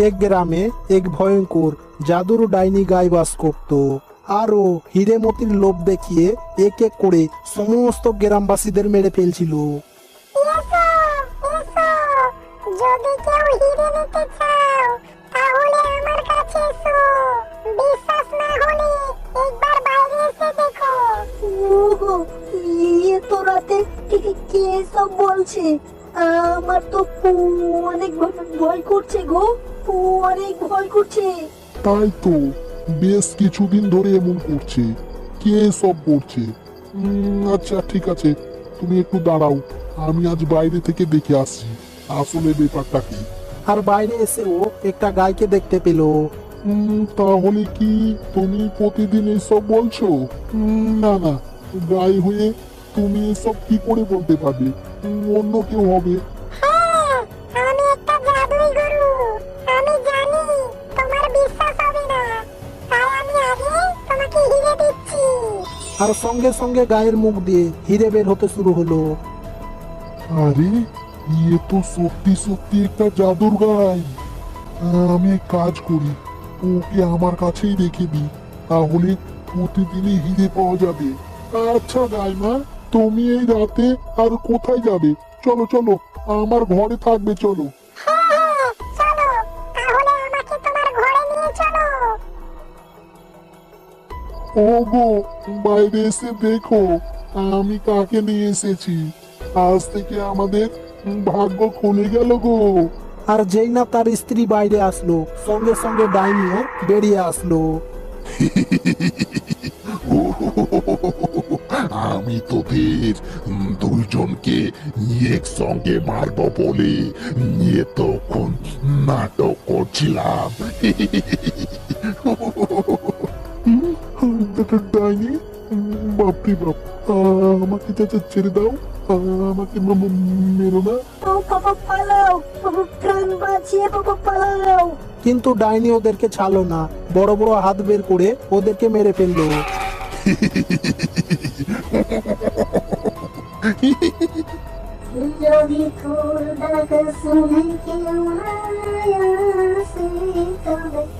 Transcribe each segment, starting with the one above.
এক গ্রামে এক ভয়ঙ্কর জাদুর ডাইনি গাই বাস করত। আরও হিরেমতির লোভ দেখিয়ে এক এক করে সমস্ত গ্রামবাসীদের মেরে ফেলছিল। এসো এসো যদি কেউ হিরে নিতে চাও তাহলে আমার কাছে এসো। বিশ্বাস না হলে একবার বাইরে এসে দেখো। ওগো ইয়ে তো রাতে কে- কে- কে সব বলছে আমার তো অনেক ভয় করছে গো। অনেক ভয় করছে। তাই তো বেশ কিছুদিন ধরে এমন করছে। কে সব করছে? উম, আচ্ছা ঠিক আছে তুমি একটু দাঁড়াও আমি আজ বাইরে থেকে দেখে আসছি আসলে ব্যাপারটা কি? আর বাইরে এসেও একটা গাইকে দেখতে পেল। উম, তাহলে কি তুমি প্রতিদিন এসব বলছো? উম, না না গাই হয়ে তুমি এসব কি করে বলতে পারবে? অন্য কেউ হবে। আর সঙ্গে সঙ্গে গায়ের মুখ দিয়ে হিরে বের হতে শুরু হলো। আরে ইয়ে তো সত্যি সত্যি একটা জাদুর গাই। আমি এক কাজ করি, ওকে আমার কাছেই রেখে দিই, তাহলে প্রতিদিনই হিরে পাওয়া যাবে। আচ্ছা গাইমা, তুমি এই রাতে আর কোথায় যাবে? চলো চলো, আমার ঘরে থাকবে, চলো। ওগো বাইরে এসে দেখো আমি কাকে নিয়ে এসেছি? আজ থেকে আমাদের ভাগ্য খুলে গেল গো। আর যেই না তার স্ত্রী বাইরে আসলো সঙ্গে সঙ্গে ডাইনিও বেরিয়ে আসলো। আমি তোদের দুইজনকে একসঙ্গে মারবো বলে নিয়ে তখন নাটক করছিলাম। ডাইনি? বাপরে বাপ আমাকে চাচা ছেড়ে দাও। আমাকে মেরো না। পালাও। প্রাণ বাঁচিয়ে পালাও। কিন্তু ডাইনি ওদেরকে ছাড়লো না। বড় বড় হাত বের করে ওদেরকে মেরে ফেলল।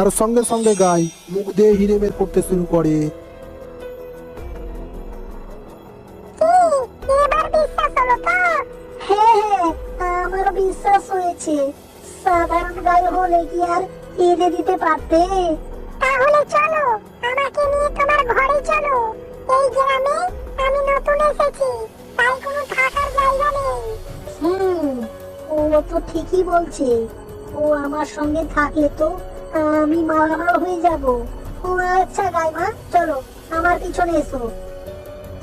আর সঙ্গে সঙ্গে গাই মুখ দিয়ে হিরে বের করতে শুরু করে। কি বিশ্বাস হলো তো? হ্যাঁ হ্যাঁ। আমার বিশ্বাস হয়েছে। সাধারণ গায়ে হলে কি আর এনে দিতে পারতে? তাহলে চলো আমাকে নিয়ে তোমার ঘরে চলো। এই গ্রামে আমি নতুন এসেছি তাই কোনো থাকার জায়গা নেই। হুম ও তো ঠিকই বলছে। ও আমার সঙ্গে থাকলে তো আমি মারামার হয়ে যাব। ও আচ্ছা গাইমা চলো আমার পিছনে এসো।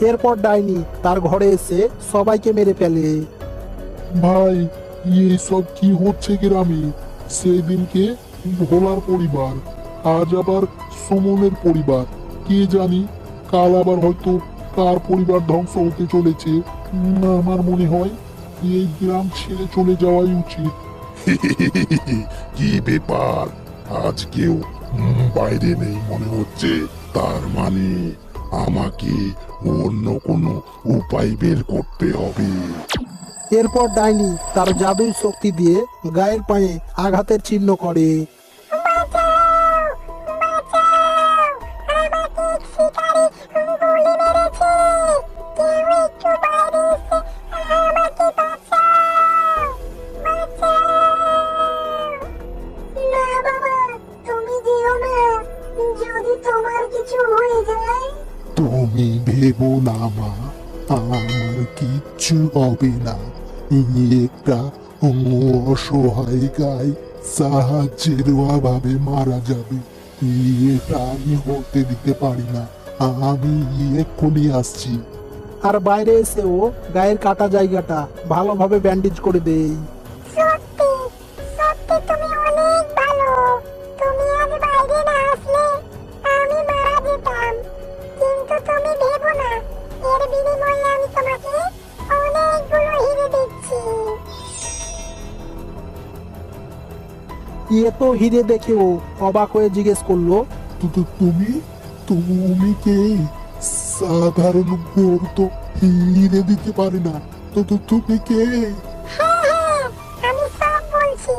এরপর ডাইনি তার ঘরে এসে সবাইকে মেরে ফেলে। ভাই এসব কি হচ্ছে গ্রামে? সেদিনকে ভোলার পরিবার আজ আবার সুমনের পরিবার। কে জানি কাল আবার হয়তো কার পরিবার ধ্বংস হতে চলেছে। উম, আমার মনে হয় এই গ্রাম ছেড়ে চলে যাওয়াই উচিত। কি ব্যাপার? আজ কেউ বাইরে নেই, মনে হচ্ছে তার মানে আমাকে অন্য কোনো উপায় বের করতে হবে। এরপর ডাইনি তার জাদুই শক্তি দিয়ে গায়ের পায়ে আঘাতের চিহ্ন করে। তুমি ভেবো না মা, আমার কিচ্ছু হবে না। একটা অসহায় গাই, সাহায্যের অভাবে মারা যাবে। এটা আমি হতে দিতে পারি না, আমি এক্ষুনি আসছি। আর বাইরে এসেও গায়ের কাটা জায়গাটা ভালোভাবে ব্যান্ডেজ করে দেয় ইয়ে হিরে দেখে ও অবাক হয়ে জিজ্ঞেস করল তুমি? তুমি কে? সাধারণ গোর তো হিরে দিতে পারে না। তো তুমি কে? আমি সব বলছি।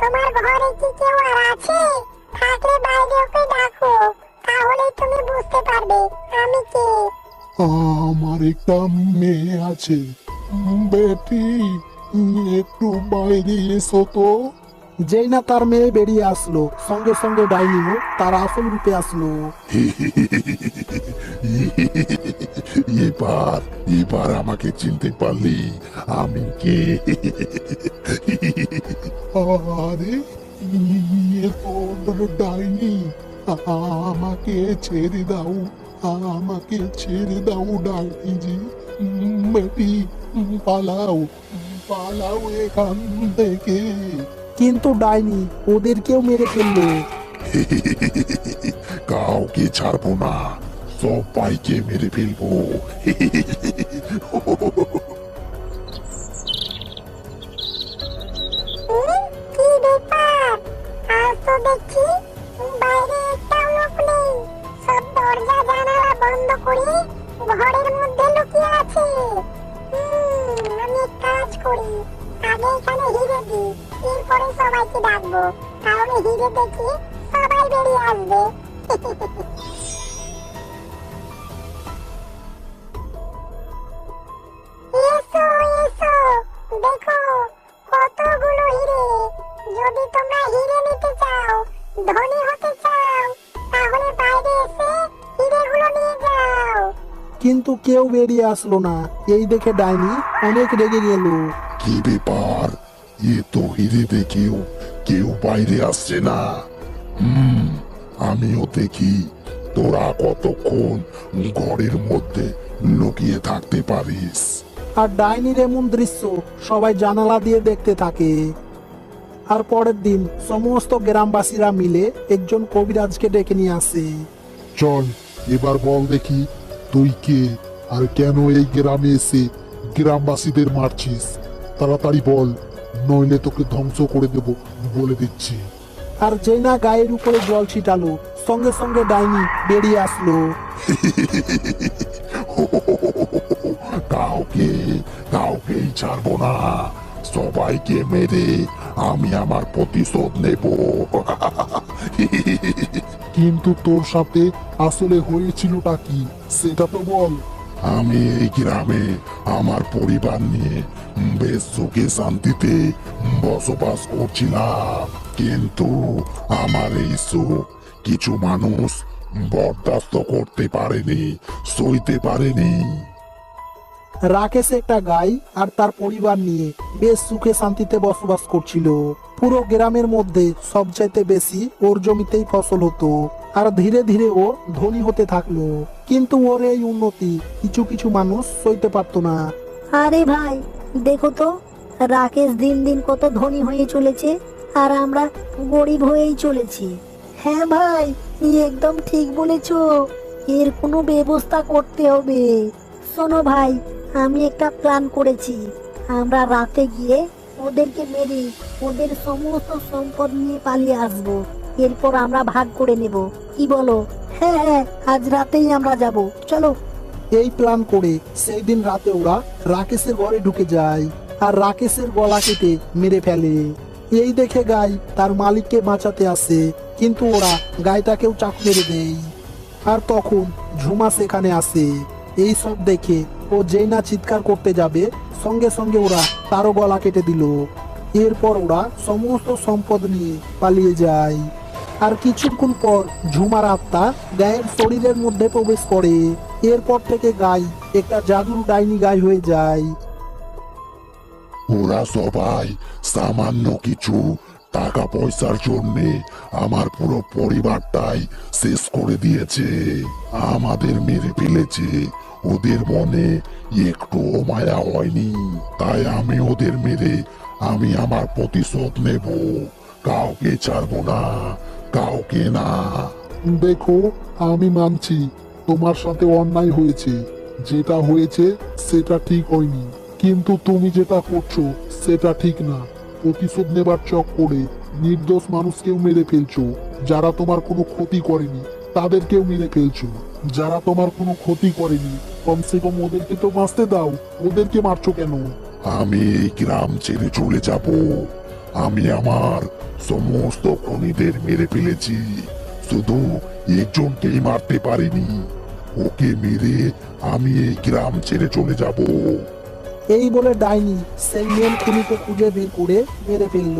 তোমার ঘরে কি কেউ আর আছে? থাকলে বাইরে ওকে ডাকো তাহলেই তুমি বুঝতে পারবে আমি কে। আমার একটা মেয়ে আছে। বেটি একটু বাইরে এসো তো। যেই না তার মেয়ে বেরিয়ে আসলো সঙ্গে সঙ্গে ডাইনিও তার আসল রূপে আসলো। এবার এবার আমাকে চিনতে পারলি আমি কে? আরে ইয়ে তো ডাইনি। আমাকে ছেড়ে দাও আমাকে ছেড়ে দাও ডাইনি জি। বেটি পালাও পালাও এখান থেকে। কিন্তু ডাইনি ওদেরকেও মেরে ফেলল। কাউকে ছাড়বো না সবাইকে মেরে ফেলব। আমি কাজ করি আগে এখানে হিরে দিই এরপরে সবাইকে ডাকবো। তাহলে হিরে দেখে সবাই বেরিয়ে আসবে। এসো এসো। দেখো কতগুলো হিরে। যদি তোমরা হিরে নিতে চাও ধনী হতে চাও তাহলে বাইরে এসে হিরেগুলো নিয়ে যাও। কিন্তু কেউ বেরিয়ে আসলো না। এই দেখে ডাইনি অনেক রেগে গেল। কি ব্যাপার? এ তো হিরে দেখেও কেউ বাইরে আসছে না। হুম আমিও দেখি তোরা কতক্ষণ ঘরের মধ্যে লুকিয়ে থাকতে পারিস। আর ডাইনির এমন দৃশ্য সবাই জানালা দিয়ে দেখতে থাকে। আর পরের দিন সমস্ত গ্রামবাসীরা মিলে একজন কবিরাজকে ডেকে নিয়ে আসে। চল এবার বল দেখি তুই কে আর কেন এই গ্রামে এসে গ্রামবাসীদের মারছিস? তাড়াতাড়ি বল। নইলে তোকে ধ্বংস করে দেব বলে দিচ্ছি। আর যে না গায়ের উপরে জল ছিটালো সঙ্গে সঙ্গে ডাইনি বেরিয়ে আসলো। কাউকে কাউকেই ছাড়বো না। সবাইকে মেরে আমি আমার প্রতিশোধ নেব। কিন্তু তোর সাথে আসলে হয়েছিলটা কি সেটা তো বল। আমি এই গ্রামে আমার পরিবার নিয়ে বেশ সুখে শান্তিতে বসবাস করছিলাম। কিন্তু আমার এই সুখ কিছু মানুষ বরদাস্ত করতে পারেনি সইতে পারেনি। রাকেশ একটা গাই আর তার পরিবার নিয়ে বেশ সুখে শান্তিতে বসবাস করছিল। পুরো গ্রামের মধ্যে সবচাইতে বেশি ওর জমিতেই ফসল হতো আর ধীরে ধীরে ও ধনী হতে থাকল। কিন্তু ওর এই উন্নতি কিছু কিছু মানুষ সইতে পারতো না। আরে ভাই দেখো তো, রাকেশ দিন দিন কত ধনী হয়ে চলেছে আর আমরা গরিব হয়েই চলেছি। হ্যাঁ ভাই এই একদম ঠিক বলেছ। এর কোনো ব্যবস্থা করতে হবে। শোনো ভাই, আমি একটা প্ল্যান করেছি। আমরা রাতে গিয়ে ওদেরকে মেরে ওদের সমস্ত সম্পদ নিয়ে পালিয়ে আসব। এরপর আমরা ভাগ করে নেব। কি বলো? হ্যাঁ হ্যাঁ আজ রাতেই আমরা যাব। চলো। এই প্ল্যান করে সেই দিন রাতে ওরা রাকেশের ঘরে ঢুকে যায় আর রাকেশের গলা কেটে মেরে ফেলে। এই দেখে গাই তার মালিককে বাঁচাতে আসে, কিন্তু ওরা গাইটাকেও চাকু মেরে দেয়। আর তখন ঝুমা সেখানে আসে। এই সব দেখে ও যেই না চিৎকার করতে যাবে, সঙ্গে সঙ্গে ওরা তারও গলা কেটে দিল। এরপর ওরা সমস্ত সম্পদ নিয়ে পালিয়ে যায়। আর কিছুক্ষণ পর ঝুমার আত্মা গায়ের শরীরের মধ্যে প্রবেশ করে। এরপর থেকে গাই একটা জাদুর ডাইনি গাই হয়ে যায়। ওরা সবাই সামান্য কিছু টাকা পয়সার আমার পুরো পরিবারটাই শেষ করে দিয়েছে। আমাদের মেরে ফেলেছে। ওদের মনে একটু মায়া হয়নি। তাই আমি ওদের মেরে আমি আমার প্রতিশোধ নেব। কাউকে ছাড়বো না। কাউকে না। দেখো, আমি মানছি, তোমার সাথে অন্যায় হয়েছে। যেটা হয়েছে, সেটা ঠিক হয়নি। কিন্তু তুমি যেটা করছ, সেটা ঠিক না। প্রতিশোধ নেবার চক করে নির্দোষ মানুষকেও মেরে ফেলছো। যারা তোমার কোনো ক্ষতি করেনি, তাদেরকেও মেরে ফেলছো। যারা তোমার কোনো ক্ষতি করেনি, কমসে কম ওদেরকে তো বাঁচতে দাও। ওদেরকে মারছো কেন? আমি এই গ্রাম ছেড়ে চলে যাব। আমি আমার সমস্ত খনিদের মেরে ফেলেছি। শুধু একজনকেই মারতে পারিনি। ওকে মেরে আমি এই গ্রাম ছেড়ে চলে যাব। এই বলে ডাইনি সেই মেন খুনিকে খুঁজে বের করে মেরে ফেলল।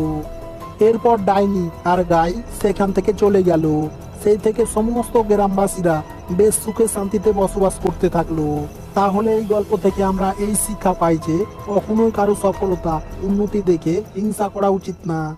এরপর ডাইনি আর গাই সেখান থেকে চলে গেল। সেই থেকে সমস্ত গ্রামবাসীরা বেশ সুখে শান্তিতে বসবাস করতে থাকল। তাহলে এই গল্প থেকে আমরা এই শিক্ষা পাই যে কখনোই কারও সফলতা, উন্নতি দেখে হিংসা করা উচিত না।